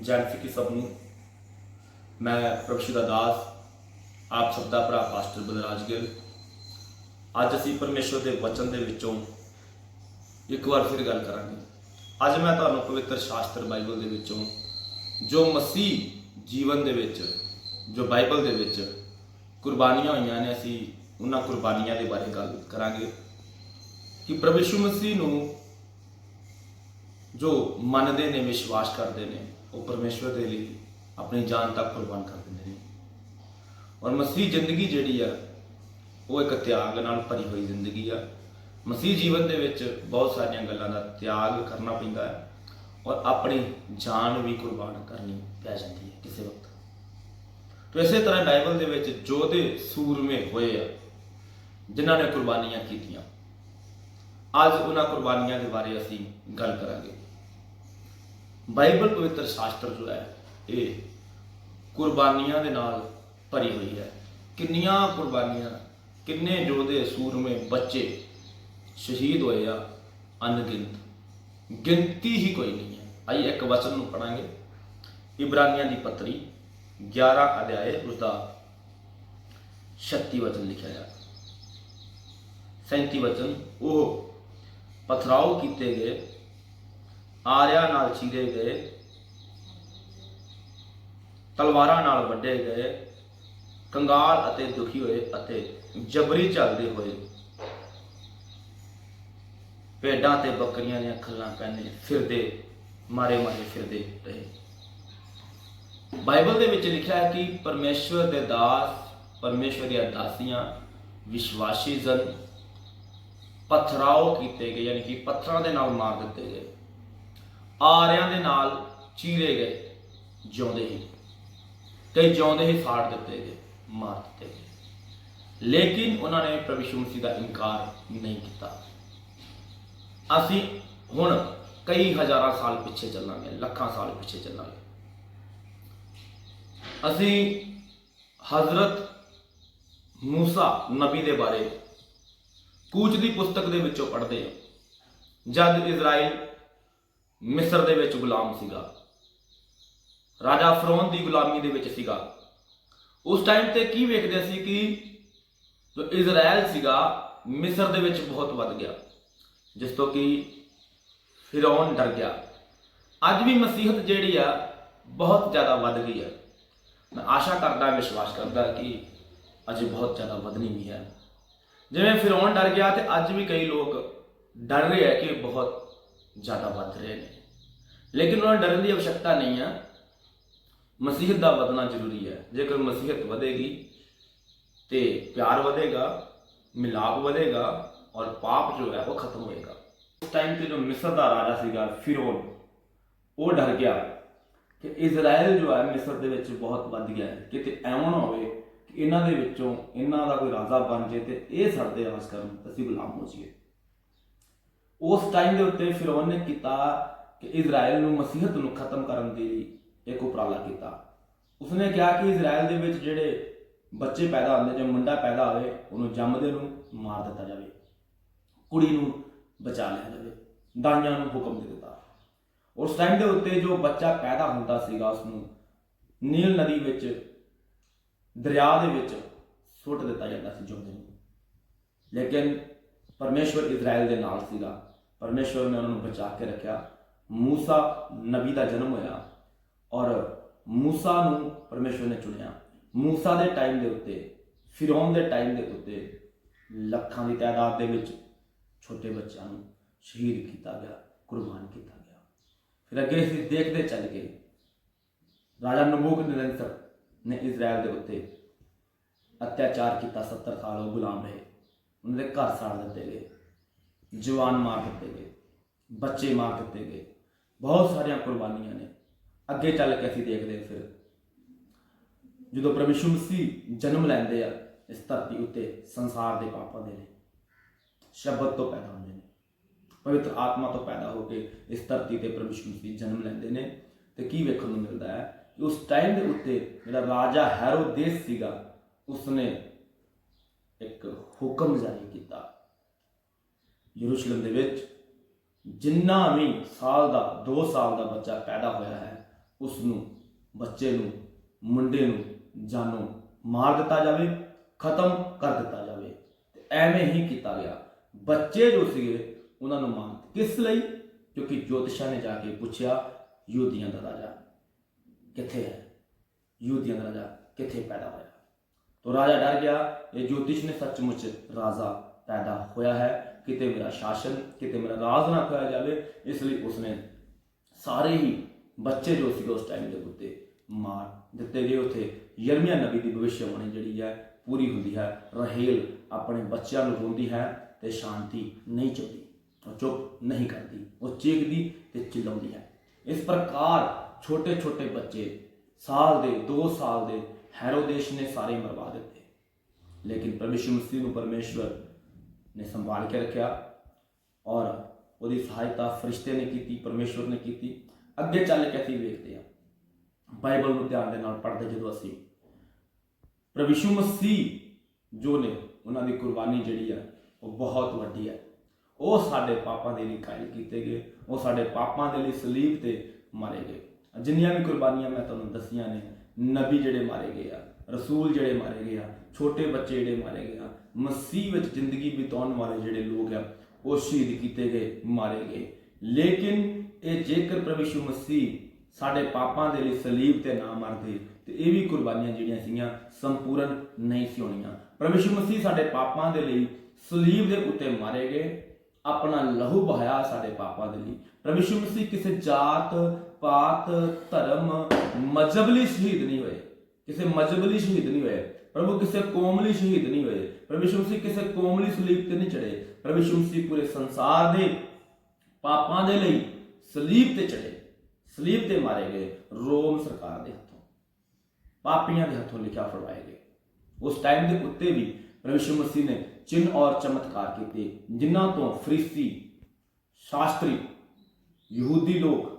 ਜੈਨਸੀ ਸਿੱਖੀ ਸਭ ਨੂੰ। ਮੈਂ ਪ੍ਰਭੂ ਦਾਸ ਆਪ ਸਭ ਦਾ ਭਰਾ ਪਾਸਟਰ ਬਲਰਾਜ ਗਿੱਲ। ਅੱਜ ਅਸੀਂ ਪਰਮੇਸ਼ਵਰ ਦੇ ਵਚਨ ਦੇ ਵਿੱਚੋਂ ਇੱਕ ਵਾਰ ਫਿਰ ਗੱਲ ਕਰਾਂਗੇ। ਅੱਜ ਮੈਂ ਤੁਹਾਨੂੰ ਪਵਿੱਤਰ ਸ਼ਾਸਤਰ ਬਾਈਬਲ ਦੇ ਵਿੱਚੋਂ, ਜੋ ਮਸੀਹ ਜੀਵਨ ਦੇ ਵਿੱਚ, ਜੋ ਬਾਈਬਲ ਦੇ ਵਿੱਚ ਕੁਰਬਾਨੀਆਂ ਹੋਈਆਂ ਨੇ, ਅਸੀਂ ਉਹਨਾਂ ਕੁਰਬਾਨੀਆਂ ਦੇ ਬਾਰੇ ਗੱਲ ਕਰਾਂਗੇ। ਕਿ ਪ੍ਰਭੂ ਯਿਸੂ ਮਸੀਹ ਨੂੰ ਜੋ ਮੰਨਦੇ ਨੇ, ਵਿਸ਼ਵਾਸ ਕਰਦੇ ਨੇ ਉਹ ਪਰਮੇਸ਼ਵਰ ਦੇ ਲਈ ਆਪਣੀ ਜਾਨ ਤੱਕ ਕੁਰਬਾਨ ਕਰ ਦਿੰਦੇ ਨੇ। ਔਰ ਮਸੀਹ ਜ਼ਿੰਦਗੀ ਜਿਹੜੀ ਆ, ਉਹ ਇੱਕ ਤਿਆਗ ਨਾਲ ਭਰੀ ਹੋਈ ਜ਼ਿੰਦਗੀ ਆ। ਮਸੀਹ ਜੀਵਨ ਦੇ ਵਿੱਚ ਬਹੁਤ ਸਾਰੀਆਂ ਗੱਲਾਂ ਦਾ ਤਿਆਗ ਕਰਨਾ ਪੈਂਦਾ ਹੈ ਔਰ ਆਪਣੀ ਜਾਨ ਵੀ ਕੁਰਬਾਨ ਕਰਨੀ ਪੈ ਜਾਂਦੀ ਹੈ ਕਿਸੇ ਵਕਤ। ਤੋ ਇਸੇ ਤਰ੍ਹਾਂ ਬਾਈਬਲ ਦੇ ਵਿੱਚ ਯੋਧੇ ਸੂਰਮੇ ਹੋਏ ਆ, ਜਿਨ੍ਹਾਂ ਨੇ ਕੁਰਬਾਨੀਆਂ ਕੀਤੀਆਂ, ਅੱਜ ਉਹਨਾਂ ਕੁਰਬਾਨੀਆਂ ਦੇ ਬਾਰੇ ਅਸੀਂ ਗੱਲ ਕਰਾਂਗੇ। ਬਾਈਬਲ ਪਵਿੱਤਰ ਸ਼ਾਸਤਰ ਜੋ ਹੈ, ਇਹ ਕੁਰਬਾਨੀਆਂ ਦੇ ਨਾਲ ਭਰੀ ਹੋਈ ਹੈ। ਕਿੰਨੀਆਂ ਕੁਰਬਾਨੀਆਂ, ਕਿੰਨੇ ਯੋਧੇ ਸੂਰਮੇ ਬੱਚੇ ਸ਼ਹੀਦ ਹੋਏ ਆ ਅਣਗਿਣਤ। ਗਿਣਤੀ ਹੀ ਕੋਈ ਨਹੀਂ ਹੈ। ਆਈ ਇੱਕ ਵਚਨ ਨੂੰ ਪੜਾਂਗੇ ਇਬਰਾਨੀਆਂ ਦੀ ਪੱਤਰੀ 11 ਅਧਿਆਏ ਉਸਦਾ 36 ਵਚਨ ਲਿਖਿਆ ਹੈ 37 ਵਚਨ ਉਹ ਪਥਰਾਓ ਕੀਤੇ ਗਏ ਆਰਿਆਂ ਨਾਲ ਚੀਰੇ ਗਏ, ਤਲਵਾਰਾਂ ਨਾਲ ਵੱਢੇ ਗਏ, ਕੰਗਾਲ ਅਤੇ ਦੁਖੀ ਹੋਏ ਅਤੇ ਜਬਰੀ ਚੱਲਦੇ ਹੋਏ ਭੇਡਾਂ ਤੇ ਬੱਕਰੀਆਂ ਦੀਆਂ ਖੱਲਾਂ ਪਹਿਨੇ ਫਿਰਦੇ, ਮਾਰੇ ਮਾਰੇ ਫਿਰਦੇ ਰਹੇ। ਬਾਈਬਲ ਦੇ ਵਿੱਚ ਲਿਖਿਆ ਹੈ ਕਿ ਪਰਮੇਸ਼ਵਰ ਦੇ ਦਾਸ, ਪਰਮੇਸ਼ਵਰ ਦੀਆਂ ਦਾਸੀਆਂ ਵਿਸ਼ਵਾਸੀ ਜਨ ਪਥਰਾਓ ਕੀਤੇ ਗਏ, ਯਾਨੀ ਕਿ ਪੱਥਰਾਂ ਦੇ ਨਾਲ ਮਾਰ ਦਿੱਤੇ ਗਏ। ਆਰਿਆਂ ਦੇ ਨਾਲ ਚੀਰੇ ਗਏ, ਜਿਉਂਦੇ ਹੀ। ਕਈ ਜਿਉਂਦੇ ਹੀ ਸਾੜ ਦਿੱਤੇ ਗਏ, ਮਾਰ ਦਿੱਤੇ ਗਏ। ਲੇਕਿਨ ਉਹਨਾਂ ਨੇ ਪ੍ਰਭੂ ਯਿਸੂ ਮਸੀਹ ਦਾ ਇਨਕਾਰ ਨਹੀਂ ਕੀਤਾ। ਅਸੀਂ ਹੁਣ ਕਈ ਹਜ਼ਾਰਾਂ ਸਾਲ ਪਿੱਛੇ ਚੱਲਾਂਗੇ, ਲੱਖਾਂ ਸਾਲ ਪਿੱਛੇ ਚੱਲਾਂਗੇ। ਅਸੀਂ ਹਜ਼ਰਤ ਮੂਸਾ ਨਬੀ ਦੇ ਬਾਰੇ ਕੂਚ ਦੀ ਪੁਸਤਕ ਦੇ ਵਿੱਚੋਂ ਪੜ੍ਹਦੇ ਹਾਂ। ਜਦ ਇਜ਼ਰਾਈਲ ਮਿਸਰ ਦੇ ਵਿੱਚ ਗੁਲਾਮ ਸੀਗਾ। ਰਾਜਾ ਫਰੋਨ ਦੀ ਗੁਲਾਮੀ ਦੇ ਵਿੱਚ ਸੀਗਾ। ਉਸ ਟਾਈਮ ਤੇ ਕੀ ਵੇਖਦੇ ਸੀ ਕਿ ਜੋ ਇਜ਼ਰਾਈਲ ਸੀਗਾ, ਮਿਸਰ ਦੇ ਵਿੱਚ ਬਹੁਤ ਵੱਧ ਗਿਆ, ਜਿਸ ਤੋਂ ਕਿ ਫਿਰੌਨ ਡਰ ਗਿਆ। ਅੱਜ ਵੀ ਮਸੀਹਤ ਜਿਹੜੀ ਆ, ਬਹੁਤ ਜ਼ਿਆਦਾ ਵੱਧ ਗਈ ਹੈ ਮੈਂ ਆਸ਼ਾ ਕਰਦਾ, ਵਿਸ਼ਵਾਸ ਕਰਦਾ ਕਿ ਅਜੇ ਬਹੁਤ ਜ਼ਿਆਦਾ ਵਧਣੀ ਵੀ ਹੈ। ਜਿਵੇਂ ਫਿਰੌਨ ਡਰ ਗਿਆ ਤੇ ਅੱਜ ਵੀ ਕਈ ਲੋਕ ਡਰ ਰਹੇ ਹੈ ਕਿ ਬਹੁਤ ਜ਼ਿਆਦਾ ਵੱਧ ਰਹੇ ਨੇ ਲੇਕਿਨ ਉਹਨਾਂ ਨੂੰ ਡਰਨ ਦੀ आवश्यकता ਨਹੀਂ ਹੈ ਮਸੀਹਤ ਦਾ ਵਧਣਾ ਜ਼ਰੂਰੀ ਹੈ ਜੇਕਰ ਮਸੀਹਤ ਵਧੇਗੀ ਤੇ ਪਿਆਰ ਵਧੇਗਾ ਮਿਲਾਪ ਵਧੇਗਾ ਔਰ ਪਾਪ ਜੋ ਹੈ ਉਹ ਖਤਮ ਹੋਏਗਾ ਉਸ ਟਾਈਮ ਤੇ ਜੋ ਮਿਸਰ ਦਾ ਰਾਜਾ ਸੀਗਾ ਫਿਰੌਨ ਉਹ ਡਰ ਗਿਆ ਕਿ ਇਜ਼ਰਾਈਲ ਜੋ ਹੈ ਮਿਸਰ ਦੇ ਵਿੱਚ ਬਹੁਤ ਵੱਧ ਗਿਆ ਹੈ ਕਿਤੇ ਐਵੇਂ ਨਾ ਹੋਵੇ ਕਿ ਇਹਨਾਂ ਦੇ ਵਿੱਚੋਂ ਇਹਨਾਂ ਦਾ ਕੋਈ ਰਾਜਾ ਬਣ ਜੇ ਤੇ ਇਹ ਸਾਡੇ ਰਾਜ ਕਰਨ ਅਸੀਂ ਗੁਲਾਮ ਹੋ ਜਾਈਏ ਉਸ ਟਾਈਮ ਦੇ ਉੱਤੇ ਫਿਰੌਨ ਨੇ ਕੀਤਾ ਕਿ ਇਜ਼ਰਾਈਲ ਨੂੰ ਮਸੀਹਤ ਨੂੰ ਖਤਮ ਕਰਨ ਦੀ ਇੱਕ ਉਪਰਾਲਾ ਕੀਤਾ। ਉਸਨੇ ਕਿਹਾ ਕਿ ਇਜ਼ਰਾਈਲ ਦੇ ਵਿੱਚ ਜਿਹੜੇ ਬੱਚੇ ਪੈਦਾ ਹੁੰਦੇ, ਜੇ ਮੁੰਡਾ ਪੈਦਾ ਹੋਵੇ, ਉਹਨੂੰ ਜੰਮਦੇ ਨੂੰ ਮਾਰ ਦਿੱਤਾ ਜਾਵੇ। ਕੁੜੀ ਨੂੰ ਬਚਾ ਲਿਆ ਜਾਵੇ। ਦਾਈਆਂ ਨੂੰ ਹੁਕਮ ਦੇ ਦਿੱਤਾ। ਉਸ ਟਾਈਮ ਦੇ ਉੱਤੇ ਜੋ ਬੱਚਾ ਪੈਦਾ ਹੁੰਦਾ ਸੀਗਾ ਉਸ ਨੂੰ ਨੀਲ ਨਦੀ ਵਿੱਚ, ਦਰਿਆ ਦੇ ਵਿੱਚ ਸੁੱਟ ਦਿੱਤਾ ਜਾਂਦਾ ਸੀ ਜਿਉਂਦੇ ਨੂੰ। ਲੇਕਿਨ ਪਰਮੇਸ਼ਵਰ ਇਜ਼ਰਾਈਲ ਦੇ ਨਾਲ ਸੀਗਾ। ਪਰਮੇਸ਼ਵਰ ਨੇ ਉਹਨਾਂ ਨੂੰ ਬਚਾ ਕੇ ਰੱਖਿਆ। ਮੂਸਾ ਨਬੀ ਦਾ ਜਨਮ ਹੋਇਆ ਔਰ ਮੂਸਾ ਨੂੰ ਪਰਮੇਸ਼ਵਰ ਨੇ ਚੁਣਿਆ। ਮੂਸਾ ਦੇ ਟਾਈਮ ਦੇ ਉੱਤੇ, ਫਿਰੌਨ ਦੇ ਟਾਈਮ ਦੇ ਉੱਤੇ ਲੱਖਾਂ ਦੀ ਤਾਦਾਦ ਦੇ ਵਿੱਚ ਛੋਟੇ ਬੱਚਿਆਂ ਨੂੰ ਸ਼ਹੀਦ ਕੀਤਾ ਗਿਆ, ਕੁਰਬਾਨ ਕੀਤਾ ਗਿਆ। ਫਿਰ ਅੱਗੇ ਅਸੀਂ ਦੇਖਦੇ ਚੱਲ ਕੇ ਰਾਜਾ ਨਬੂਕਦਨੇਸਰ ਨੇ ਇਜ਼ਰਾਈਲ ਦੇ ਉੱਤੇ ਅਤਿਆਚਾਰ ਕੀਤਾ। 70 ਸਾਲ ਉਹ ਗੁਲਾਮ ਰਹੇ। ਉਹਨਾਂ ਦੇ ਘਰ ਸਾੜ ਦਿੱਤੇ ਗਏ, ਜਵਾਨ ਮਾਰ ਦਿੱਤੇ ਗਏ, ਬੱਚੇ ਮਾਰ ਦਿੱਤੇ ਗਏ, ਬਹੁਤ ਸਾਰੀਆਂ ਕੁਰਬਾਨੀਆਂ ਨੇ। ਅੱਗੇ ਚੱਲ ਕੇ ਅਸੀਂ ਦੇਖਦੇ ਹਾਂ ਫਿਰ। ਜਦੋਂ ਪ੍ਰਭੂ ਯਿਸੂ ਮਸੀਹ ਜਨਮ ਲੈਂਦੇ ਆ, ਇਸ ਧਰਤੀ ਉੱਤੇ ਸੰਸਾਰ ਦੇ ਪਾਪਾਂ ਦੇ ਲਈ ਸ਼ਬਦ ਤੋਂ ਪੈਦਾ ਹੁੰਦੇ ਨੇ। ਪਵਿੱਤਰ ਆਤਮਾ ਤੋਂ ਪੈਦਾ ਹੋ ਕੇ ਇਸ ਧਰਤੀ ਤੇ ਪ੍ਰਭੂ ਯਿਸੂ ਮਸੀਹ ਜਨਮ ਲੈਂਦੇ ਨੇ। ਤੇ ਕੀ ਵੇਖਣ ਨੂੰ ਮਿਲਦਾ ਹੈ ਕਿ ਉਸ ਟਾਈਮ ਦੇ ਉੱਤੇ ਜਿਹੜਾ ਰਾਜਾ ਹੈਰੋਦੇਸ ਸੀਗਾ, ਉਸਨੇ ਹੁਕਮ ਜਾਰੀ ਕੀਤਾ। ਯਰੂਸ਼ਲਮ ਦੇ ਵਿੱਚ ਜਿੰਨਾ ਵੀ ਸਾਲ ਦਾ 2 ਸਾਲ ਦਾ ਬੱਚਾ ਪੈਦਾ ਹੋਇਆ ਹੈ ਉਸ ਨੂੰ ਬੱਚੇ ਨੂੰ, ਮੁੰਡੇ ਨੂੰ, ਜਾਨੋਂ ਮਾਰ ਦਿੱਤਾ ਜਾਵੇ, ਖਤਮ ਕਰ ਦਿੱਤਾ ਜਾਵੇ। ਤੇ ਐਵੇਂ ਹੀ ਕੀਤਾ ਗਿਆ। ਬੱਚੇ ਜੋ ਸੀਗੇ, ਉਹਨਾਂ ਨੂੰ ਮਾਰ ਕਿਸ ਲਈ? ਕਿਉਂਕਿ ਜੋਤਿਸ਼ਾਂ ਨੇ ਜਾ ਕੇ ਪੁੱਛਿਆ, ਯਹੂਦੀਆਂ ਦਾ ਰਾਜਾ ਕਿੱਥੇ ਹੈ? ਯਹੂਦੀਆਂ ਦਾ ਰਾਜਾ ਕਿੱਥੇ ਪੈਦਾ ਹੋਇਆ? ਤੋ ਰਾਜਾ ਡਰ ਗਿਆ, ਇਹ ਜੋਤਿਸ਼ ਨੇ ਸੱਚਮੁੱਚ ਰਾਜਾ ਪੈਦਾ ਹੋਇਆ ਹੈ। ਕਿਤੇ ਮੇਰਾ ਸ਼ਾਸਨ, ਕਿਤੇ ਮੇਰਾ ਰਾਜ ਨਾ ਖਾਇਆ ਜਾਵੇ, ਇਸ ਲਈ ਉਸਨੇ ਸਾਰੇ ਹੀ ਬੱਚੇ ਜੋ ਸੀਗੇ ਉਸ ਟਾਈਮ ਦੇ ਉੱਤੇ ਮਾਰ ਦਿੱਤੇ ਗਏ। ਉੱਥੇ ਯਰਮੀਆ ਨਬੀ ਦੀ ਭਵਿੱਖਬਾਣੀ ਜਿਹੜੀ ਹੈ, ਪੂਰੀ ਹੁੰਦੀ ਹੈ। ਰਹੇਲ ਆਪਣੇ ਬੱਚਿਆਂ ਨੂੰ ਰੋਂਦੀ ਹੈ ਤੇ ਸ਼ਾਂਤੀ ਨਹੀਂ ਚਾਹੁੰਦੀ, ਉਹ ਚੁੱਪ ਨਹੀਂ ਕਰਦੀ, ਉਹ ਚੀਕਦੀ ਤੇ ਚਿল্ਲਾਉਂਦੀ ਹੈ। ਇਸ ਪ੍ਰਕਾਰ ਛੋਟੇ ਛੋਟੇ ਬੱਚੇ ਸਾਲ ਦੇ 2 ਸਾਲ ਦੇ ਹੈਰੋਦੇਸ਼ ਨੇ ਸਾਰੇ ਮਰਵਾ ਦਿੱਤੇ ਲੇਕਿਨ ਪ੍ਰਭੂ ਮਸੀਹ ਨੂੰ ਪਰਮੇਸ਼ਵਰ ਨੇ ਸੰਭਾਲ ਕੇ ਰੱਖਿਆ ਔਰ ਉਹਦੀ ਸਹਾਇਤਾ ਫਰਿਸ਼ਤੇ ਨੇ ਕੀਤੀ ਪਰਮੇਸ਼ਵਰ ਨੇ ਕੀਤੀ ਅੱਗੇ ਚੱਲ ਕੇ ਅਸੀਂ ਵੇਖਦੇ ਹਾਂ ਬਾਈਬਲ ਨੂੰ ਧਿਆਨ ਦੇ ਨਾਲ ਪੜ੍ਹਦੇ ਜਦੋਂ ਅਸੀਂ ਪ੍ਰਭੂ ਮਸੀਹ ਜੋ ਨੇ ਉਹਨਾਂ ਦੀ ਕੁਰਬਾਨੀ ਜਿਹੜੀ ਹੈ ਉਹ ਬਹੁਤ ਵੱਡੀ ਹੈ ਉਹ ਸਾਡੇ ਪਾਪਾਂ ਦੇ ਲਈ ਕਾਇਲ ਕੀਤੇ ਗਏ ਉਹ ਸਾਡੇ ਪਾਪਾਂ ਦੇ ਲਈ ਸਲੀਬ ਤੇ ਮਾਰੇ ਗਏ ਜਿੰਨੀਆਂ ਵੀ ਕੁਰਬਾਨੀਆਂ ਮੈਂ ਤੁਹਾਨੂੰ ਦੱਸੀਆਂ ਨੇ ਨਬੀ ਜਿਹੜੇ ਮਾਰੇ ਗਏ ਆ, ਰਸੂਲ ਜਿਹੜੇ ਮਾਰੇ ਗਏ ਆ, ਛੋਟੇ ਬੱਚੇ ਜਿਹੜੇ ਮਾਰੇ ਗਏ ਆ, ਮਸੀਹ ਵਿੱਚ ਜ਼ਿੰਦਗੀ ਬਿਤਾਉਣ ਵਾਲੇ ਜਿਹੜੇ ਲੋਕ ਆ, ਉਹ ਸ਼ਹੀਦ ਕੀਤੇ ਗਏ, ਮਾਰੇ ਗਏ। ਲੇਕਿਨ ਇਹ ਜੇਕਰ ਪ੍ਰਭੂ ਯਿਸੂ ਮਸੀਹ ਸਾਡੇ ਪਾਪਾਂ ਦੇ ਲਈ ਸਲੀਬ ਤੇ ਨਾ ਮਰਦੇ, ਤੇ ਇਹ ਵੀ ਕੁਰਬਾਨੀਆਂ ਜਿਹੜੀਆਂ ਸੀਗੀਆਂ, ਸੰਪੂਰਨ ਨਹੀਂ ਸੀ ਹੋਣੀਆਂ। ਪ੍ਰਭੂ ਯਿਸੂ ਮਸੀਹ ਸਾਡੇ ਪਾਪਾਂ ਦੇ ਲਈ ਸਲੀਬ ਦੇ ਉੱਤੇ ਮਾਰੇ ਗਏ ਆਪਣਾ ਲਹੂ ਬਹਾਇਆ ਸਾਡੇ ਪਾਪਾਂ ਦੇ ਲਈ। ਪ੍ਰਭੂ ਯਿਸੂ ਮਸੀਹ ਕਿਸੇ ਜਾਤ, ਪਾਤ, ਧਰਮ ਮਜ਼ਹਬ ਲਈ ਸ਼ਹੀਦ ਨਹੀਂ ਹੋਏ। ਕਿਸੇ ਮਜ਼ਹਬ ਲਈ ਸ਼ਹੀਦ ਨਹੀਂ ਹੋਏ। ਪ੍ਰਭੂ ਕਿਸੇ ਕੌਮ ਲਈ ਸ਼ਹੀਦ ਨਹੀਂ ਹੋਏ। ਪ੍ਰਭੂ ਯਿਸੂ ਮਸੀਹ ਕਿਸੇ ਕੌਮ ਲਈ ਸਲੀਬ ਤੇ ਨਹੀਂ ਚੜੇ ਪ੍ਰਭੂ ਯਿਸੂ ਮਸੀਹ ਪੂਰੇ ਸੰਸਾਰ ਦੇ ਪਾਪਾਂ ਦੇ ਲਈ ਸਲੀਬ ਤੇ ਚੜੇ ਸਲੀਬ ਤੇ ਮਾਰੇ ਗਏ ਰੋਮ ਸਰਕਾਰ ਦੇ ਹੱਥੋਂ। ਪਾਪੀਆਂ ਦੇ ਹੱਥੋਂ ਲਿਖਿਆ ਫੜਵਾਏ ਗਏ। ਉਸ ਟਾਈਮ ਦੇ ਉੱਤੇ ਵੀ ਪ੍ਰਭੂ ਯਿਸੂ ਮਸੀਹ ਨੇ ਚਿੰਨ ਔਰ ਚਮਤਕਾਰ ਕੀਤੇ, ਜਿਨ੍ਹਾਂ ਤੋਂ ਫਰੀਸੀ ਸ਼ਾਸਤਰੀ, ਯਹੂਦੀ ਲੋਕ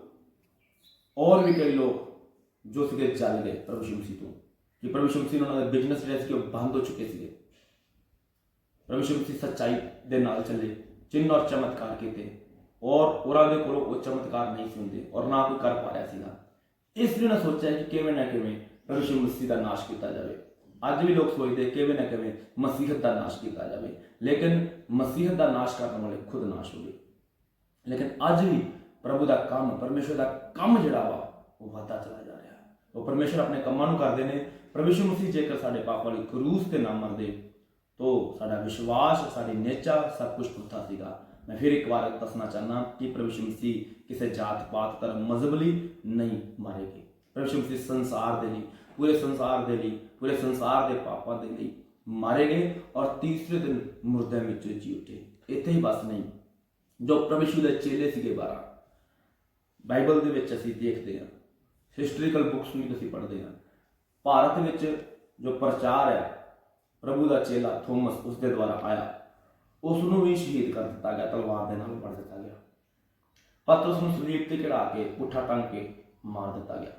ਔਰ ਵੀ ਕਈ ਲੋਕ ਜੋ ਸੀਗੇ ਚੱਲ ਗਏ ਪ੍ਰਭੂ ਯਿਸੂ ਮਸੀਹ ਤੋਂ, ਕਿ ਪ੍ਰਭੂ ਯਿਸੂ ਮਸੀਹ ਉਹਨਾਂ ਦਾ ਬਿਜ਼ਨਸ ਜਿਹੜਾ ਸੀ ਉਹ ਬੰਦ ਹੋ ਚੁੱਕੇ ਸੀਗੇ। ਪ੍ਰਭੂ ਯਿਸੂ ਮਸੀਹ ਸੱਚਾਈ ਦੇ ਨਾਲ ਚੱਲੇ, ਚਿੰਨ ਔਰ ਚਮਤਕਾਰ ਕੀਤੇ, ਔਰ ਉਹਨਾਂ ਦੇ ਕੋਲੋਂ ਉਹ ਚਮਤਕਾਰ ਨਹੀਂ ਸੁਣਦੇ ਔਰ ਨਾ ਕੋਈ ਕਰ ਪਾ ਰਿਹਾ ਸੀਗਾ। ਇਸ ਲਈ ਉਹਨਾਂ ਸੋਚਿਆ ਕਿ ਕਿਵੇਂ ਨਾ ਕਿਵੇਂ ਪ੍ਰਭੂ ਯਿਸੂ ਮਸੀਹ ਦਾ ਨਾਸ਼ ਕੀਤਾ ਜਾਵੇ। ਅੱਜ ਵੀ ਲੋਕ ਸੋਚਦੇ ਕਿਵੇਂ ਨਾ ਕਿਵੇਂ ਮਸੀਹਤ ਦਾ ਨਾਸ਼ ਕੀਤਾ ਜਾਵੇ। ਲੇਕਿਨ ਮਸੀਹਤ ਦਾ ਨਾਸ਼ ਕਰਨ ਵਾਲੇ ਖੁਦ ਨਾਸ਼ ਹੋ ਗਏ। ਲੇਕਿਨ ਅੱਜ ਵੀ ਪ੍ਰਭੂ ਦਾ ਕੰਮ ਪਰਮੇਸ਼ਰ ਦਾ ਕੰਮ ਜਿਹੜਾ ਵਾ, ਉਹ ਵਧਦਾ ਚਲਾ ਜਾ ਰਿਹਾ। ਹੈ ਉਹ ਪਰਮੇਸ਼ਰ ਆਪਣੇ ਕੰਮਾਂ ਨੂੰ ਕਰਦੇ ਨੇ। ਪ੍ਰਭੂ ਯਿਸੂ ਮਸੀਹ ਜੇਕਰ ਸਾਡੇ ਪਾਪਾਂ ਲਈ ਕਰੂਸ ਤੇ ਨਾ ਮਰਦੇ, ਤੋ ਸਾਡਾ ਵਿਸ਼ਵਾਸ, ਸਾਡੀ ਨੇਚਾ ਸਭ ਕੁਝ ਪੁੱਠਾ ਸੀਗਾ। ਮੈਂ ਫਿਰ ਇੱਕ ਵਾਰ ਦੱਸਣਾ ਚਾਹਨਾ ਕਿ ਪ੍ਰਭੂ ਯਿਸੂ ਮਸੀਹ ਕਿਸੇ ਜਾਤ ਪਾਤ ਧਰਮ, ਮਜ਼ਹਬ ਲਈ ਨਹੀਂ ਮਾਰੇ ਗਏ ਪ੍ਰਭੂ ਯਿਸੂ ਮਸੀਹ ਸੰਸਾਰ ਦੇ ਲਈ ਪੂਰੇ ਸੰਸਾਰ ਦੇ ਲਈ, ਪੂਰੇ ਸੰਸਾਰ ਦੇ ਪਾਪਾਂ ਦੇ ਲਈ ਮਾਰੇ ਗਏ ਔਰ ਤੀਸਰੇ ਦਿਨ ਮੁਰਦਿਆਂ ਵਿੱਚੋਂ ਜੀ ਉੱਠੇ। ਇੱਥੇ ਹੀ ਬਸ ਨਹੀਂ, ਜੋ ਪ੍ਰਭੂ ਦੇ ਚੇਲੇ ਸੀਗੇ 12 ਬਾਈਬਲ ਦੇ ਵਿੱਚ ਅਸੀਂ ਦੇਖਦੇ ਹਾਂ, ਹਿਸਟੋਰੀਕਲ ਬੁੱਕਸ ਨੂੰ ਅਸੀਂ ਪੜ੍ਹਦੇ ਹਾਂ। ਭਾਰਤ ਵਿੱਚ ਜੋ ਪ੍ਰਚਾਰ ਹੈ, ਪ੍ਰਭੂ ਦਾ ਚੇਲਾ ਥੋਮਸ ਉਸ ਦੇ ਦੁਆਰਾ ਆਇਆ। ਉਸ ਨੂੰ ਵੀ ਸ਼ਹੀਦ ਕਰ ਦਿੱਤਾ ਗਿਆ, ਤਲਵਾਰ ਦੇ ਨਾਲ ਮਾਰ ਦਿੱਤਾ ਗਿਆ। ਪਤਰਸ ਨੂੰ ਸਲੀਬ ਤੇ ਚੜਾ ਕੇ ਪੁੱਠਾ ਟੰਗ ਕੇ ਮਾਰ ਦਿੱਤਾ ਗਿਆ।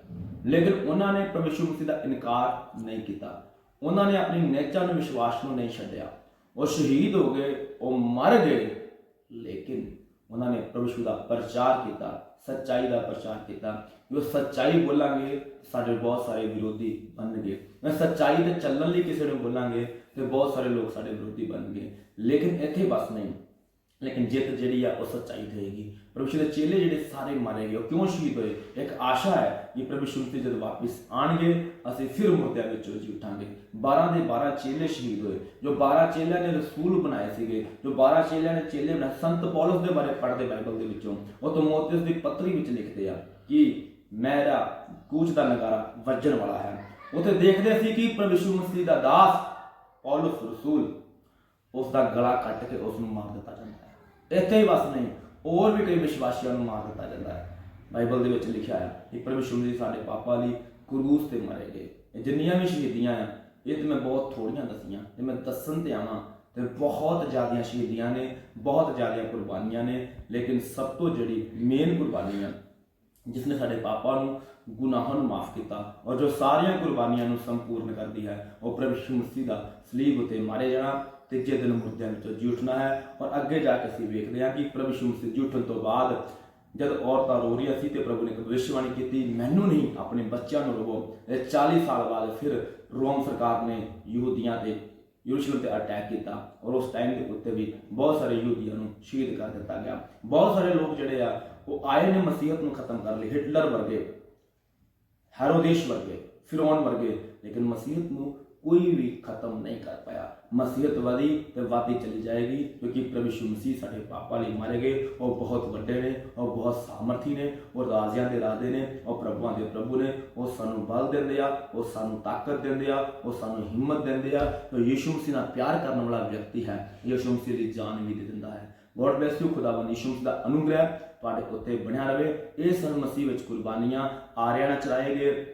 ਲੇਕਿਨ ਉਹਨਾਂ ਨੇ ਪ੍ਰਭੂ ਮਸੀਹ ਦਾ ਇਨਕਾਰ ਨਹੀਂ ਕੀਤਾ। ਉਹਨਾਂ ਨੇ ਆਪਣੀ ਨੇਚਾ ਨੂੰ, ਵਿਸ਼ਵਾਸ ਨੂੰ ਨਹੀਂ ਛੱਡਿਆ। ਉਹ ਸ਼ਹੀਦ ਹੋ ਗਏ, ਉਹ ਮਰ ਗਏ, ਲੇਕਿਨ ਉਹਨਾਂ ਨੇ ਪ੍ਰਭੂ ਦਾ ਪ੍ਰਚਾਰ ਕੀਤਾ, ਸੱਚਾਈ ਦਾ ਪ੍ਰਚਾਰ ਕੀਤਾ ਕਿ ਉਹ ਸੱਚਾਈ ਬੋਲਾਂਗੇ ਸਾਡੇ ਬਹੁਤ ਸਾਰੇ ਵਿਰੋਧੀ ਬਣਨਗੇ। ਮੈਂ ਸੱਚਾਈ ਤੇ ਚੱਲਣ ਲਈ ਕਿਸੇ ਨੂੰ ਬੋਲਾਂਗੇ ਤੇ ਬਹੁਤ ਸਾਰੇ ਲੋਕ ਸਾਡੇ ਵਿਰੋਧੀ ਬਣਨਗੇ। ਲੇਕਿਨ ਇੱਥੇ ਬਸ ਨਹੀਂ। ਲੇਕਿਨ ਜਿੱਤ ਜਿਹੜੀ ਆ ਉਹ ਸੱਚਾਈ ਦੀ ਹੋਏਗੀ ਪ੍ਰਭੂ ਯਿਸੂ ਦੇ ਚੇਲੇ ਜਿਹੜੇ ਸਾਰੇ ਮਾਰੇ ਗਏ, ਉਹ ਕਿਉਂ ਸ਼ਹੀਦ ਹੋਏ? ਇੱਕ ਆਸ਼ਾ ਹੈ ਕਿ ਪ੍ਰਭੂ ਯਿਸੂ ਮਸੀਹ ਜਦ ਵਾਪਸ ਆਣਗੇ ਅਸੀਂ ਫਿਰ ਮੁਰਦਿਆਂ ਵਿੱਚੋਂ ਜੀ ਉਠਾਂਗੇ। 12 ਦੇ 12 ਚੇਲੇ ਸ਼ਹੀਦ ਹੋਏ, ਜੋ 12 ਚੇਲਿਆਂ ਨੇ ਰਸੂਲ ਬਣਾਏ ਸੀਗੇ, ਜੋ 12 ਚੇਲਿਆਂ ਨੇ ਚੇਲੇ ਬਣਾਏ, ਸੰਤ ਪੌਲਸ ਦੇ ਬਾਰੇ ਪੜ੍ਹਦੇ ਬਾਈਬਲ ਦੇ ਵਿੱਚੋਂ, ਉਹ ਤਮੋਥਿਉਸ ਦੀ ਪੱਤਰੀ ਵਿੱਚ ਲਿਖਦੇ ਆ ਕਿ ਮੇਰਾ ਕੂਚ ਦਾ ਨਗਾਰਾ ਵੱਜਣ ਵਾਲਾ ਹੈ। ਉਥੇ ਦੇਖਦੇ ਸੀ ਕਿ ਪ੍ਰਭੂ ਯਿਸੂ ਮਸੀਹ ਦਾ ਦਾਸ ਪੌਲਸ ਰਸੂਲ ਉਸ ਦਾ ਗਲਾ ਕੱਟ ਕੇ ਉਸ ਨੂੰ ਮਾਰ ਦਿੱਤਾ ਜਾਂਦਾ ਇੱਥੇ ਹੀ ਬਸ ਨਹੀਂ, ਹੋਰ ਵੀ ਕਈ ਵਿਸ਼ਵਾਸੀਆਂ ਨੂੰ ਮਾਰ ਦਿੱਤਾ ਜਾਂਦਾ ਹੈ। ਬਾਈਬਲ ਦੇ ਵਿੱਚ ਲਿਖਿਆ ਹੈ ਕਿ ਪ੍ਰਭੂ ਯਿਸੂ ਸਾਡੇ ਪਾਪਾਂ ਲਈ ਕਰੂਸ ਤੇ ਮਾਰੇ ਗਏ। ਇਹ ਜਿੰਨੀਆਂ ਵੀ ਸ਼ਹੀਦੀਆਂ ਆ, ਇਹ ਤੇ ਮੈਂ ਬਹੁਤ ਥੋੜੀਆਂ ਦੱਸੀਆਂ, ਤੇ ਮੈਂ ਦੱਸਣ ਤੇ ਆਵਾਂ ਤੇ ਬਹੁਤ ਜ਼ਿਆਦੀਆਂ ਸ਼ਹੀਦੀਆਂ ਨੇ, ਬਹੁਤ ਜ਼ਿਆਦੀਆਂ ਕੁਰਬਾਨੀਆਂ ਨੇ, ਲੇਕਿਨ ਸਭ ਤੋਂ ਜਿਹੜੀ ਮੇਨ ਕੁਰਬਾਨੀ ਆ ਜਿਸ ਨੇ ਸਾਡੇ ਪਾਪਾਂ ਨੂੰ ਗੁਨਾਹਾਂ ਨੂੰ ਮਾਫ ਕੀਤਾ ਔਰ ਜੋ ਸਾਰੀਆਂ ਕੁਰਬਾਨੀਆਂ ਨੂੰ ਸੰਪੂਰਨ ਕਰਦੀ ਹੈ, ਉਹ ਪ੍ਰਭੂ ਯਿਸੂ ਮਸੀਹ ਦਾ ਸਲੀਬ ਉਤੇ ਮਾਰੇ ਜਾਣਾ ਤੀਜੇ ਦਿਨ ਮੁਰਦਿਆਂ ਵਿੱਚੋਂ ਜੀ ਉੱਠਣਾ ਹੈ ਔਰ ਅੱਗੇ ਜਾ ਕੇ ਅਸੀਂ ਵੇਖਦੇ ਹਾਂ ਕਿ ਪ੍ਰਭੂ ਯਿਸੂ ਮਸੀਹ ਜੀ ਉੱਠਣ ਤੋਂ ਬਾਅਦ ਜਦ ਔਰਤਾਂ ਰੋ ਰਹੀਆਂ ਸੀ ਤੇ ਪ੍ਰਭੂ ਨੇ ਇੱਕ ਕੀਤੀ, ਮੈਨੂੰ ਨਹੀਂ, ਆਪਣੇ ਬੱਚਿਆਂ ਨੂੰ ਰੋਵੋ। 40 ਸਾਲ ਬਾਅਦ ਫਿਰ ਰੋਮ ਸਰਕਾਰ ਨੇ ਯਹੂਦੀਆਂ ਤੇ ਯਰੂਸ਼ਲਮ ਤੇ ਅਟੈਕ ਕੀਤਾ ਔਰ ਉਸ ਟਾਈਮ ਦੇ ਉੱਤੇ ਵੀ ਬਹੁਤ ਸਾਰੇ ਯਹੂਦੀਆਂ ਨੂੰ ਸ਼ਹੀਦ ਕਰ ਦਿੱਤਾ ਗਿਆ। ਬਹੁਤ ਸਾਰੇ ਲੋਕ ਜਿਹੜੇ ਆ, ਉਹ ਆਏ ਨੇ ਮਸੀਹਤ ਨੂੰ ਖਤਮ ਕਰਨ ਲਈ ਹਿਟਲਰ ਵਰਗੇ ਹੈਰੋਦੇਸ਼ ਵਰਗੇ ਫਿਰੌਨ ਵਰਗੇ, ਲੇਕਿਨ ਮਸੀਹਤ ਨੂੰ ਕੋਈ ਵੀ ਖਤਮ ਨਹੀਂ ਕਰ ਪਾਇਆ। ਮਸੀਹਤ ਵਧੀ ਤੇ ਵਧਦੀ ਚਲੀ ਜਾਏਗੀ, ਕਿਉਂਕਿ ਪ੍ਰਭੂ ਯਿਸੂ ਮਸੀਹ ਸਾਡੇ ਪਾਪਾਂ ਲਈ ਮਾਰੇ ਗਏ। ਉਹ ਬਹੁਤ ਵੱਡੇ ਨੇ, ਉਹ ਬਹੁਤ ਸਾਮਰਥੀ ਨੇ, ਉਹ ਰਾਜਿਆਂ ਦੇ ਰਾਜੇ ਨੇ, ਉਹ ਪ੍ਰਭੂਆਂ ਦੇ ਪ੍ਰਭੂ ਨੇ। ਉਹ ਸਾਨੂੰ ਬਲ ਦਿੰਦੇ ਆ, ਉਹ ਸਾਨੂੰ ਤਾਕਤ ਦਿੰਦੇ ਆ, ਉਹ ਸਾਨੂੰ ਹਿੰਮਤ ਦਿੰਦੇ ਆ। ਤੇ ਯਿਸੂ ਮਸੀਹ ਨਾਲ ਪਿਆਰ ਕਰਨ ਵਾਲਾ ਵਿਅਕਤੀ ਹੈ। ਯਿਸੂ ਮਸੀਹ ਦੀ ਜਾਨ ਵੀ ਦੇ ਦਿੰਦਾ ਹੈ। ਗੋਡ ਬlesਸ ਯੂ ਖੁਦਾਵੰਦ ਯਿਸੂ ਮਸੀਹ ਦਾ ਅਨੁਗ੍ਰਹਿ ਤੁਹਾਡੇ ਉੱਤੇ ਬਣਿਆ ਰਹੇ ਇਹ ਸਨ ਮਸੀਹ ਵਿੱਚ ਕੁਰਬਾਨੀਆਂ। ਆਰਿਆਂ ਨਾਲ ਚੜਾਏ ਗਏ,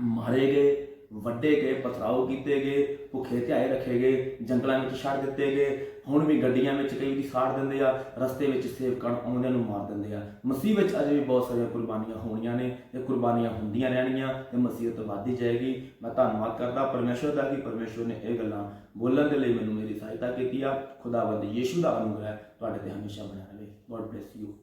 ਮਾਰੇ ਗਏ। ਵੱਡੇ ਗਏ, ਪਥਰਾਓ ਕੀਤੇ ਗਏ, ਭੁੱਖੇ ਧਿਆਏ ਰੱਖੇ ਗਏ, ਜੰਗਲਾਂ ਵਿੱਚ ਛੱਡ ਦਿੱਤੇ ਗਏ। ਹੁਣ ਵੀ ਗੱਡੀਆਂ ਵਿੱਚ ਕਈ ਵੀ ਸਾੜ ਦਿੰਦੇ ਆ, ਰਸਤੇ ਵਿੱਚ ਸੇਵਕਾਂ ਆਉਂਦਿਆਂ ਨੂੰ ਮਾਰ ਦਿੰਦੇ ਆ। ਮਸੀਹ ਵਿੱਚ ਅਜੇ ਵੀ ਬਹੁਤ ਸਾਰੀਆਂ ਕੁਰਬਾਨੀਆਂ ਹੋਣੀਆਂ ਨੇ ਤੇ ਕੁਰਬਾਨੀਆਂ ਹੁੰਦੀਆਂ ਰਹਿਣਗੀਆਂ ਤੇ ਮਸੀਹਤ ਵੱਧਦੀ ਜਾਏਗੀ। ਮੈਂ ਧੰਨਵਾਦ ਕਰਦਾ, ਪਰਮੇਸ਼ਵਰ ਦਾ ਕਿ ਪਰਮੇਸ਼ਵਰ ਨੇ ਇਹ ਗੱਲਾਂ ਬੋਲਣ ਦੇ ਲਈ ਮੈਨੂੰ ਮੇਰੀ ਸਹਾਇਤਾ ਕੀਤੀ ਆ। ਖੁਦਾਵੰਦ ਯੀਸ਼ੂ ਦਾ ਅਨੁਗ੍ਰਹਿ ਤੁਹਾਡੇ ਤੇ ਹਮੇਸ਼ਾ ਬਣਿਆ ਰਹੇ। God bless you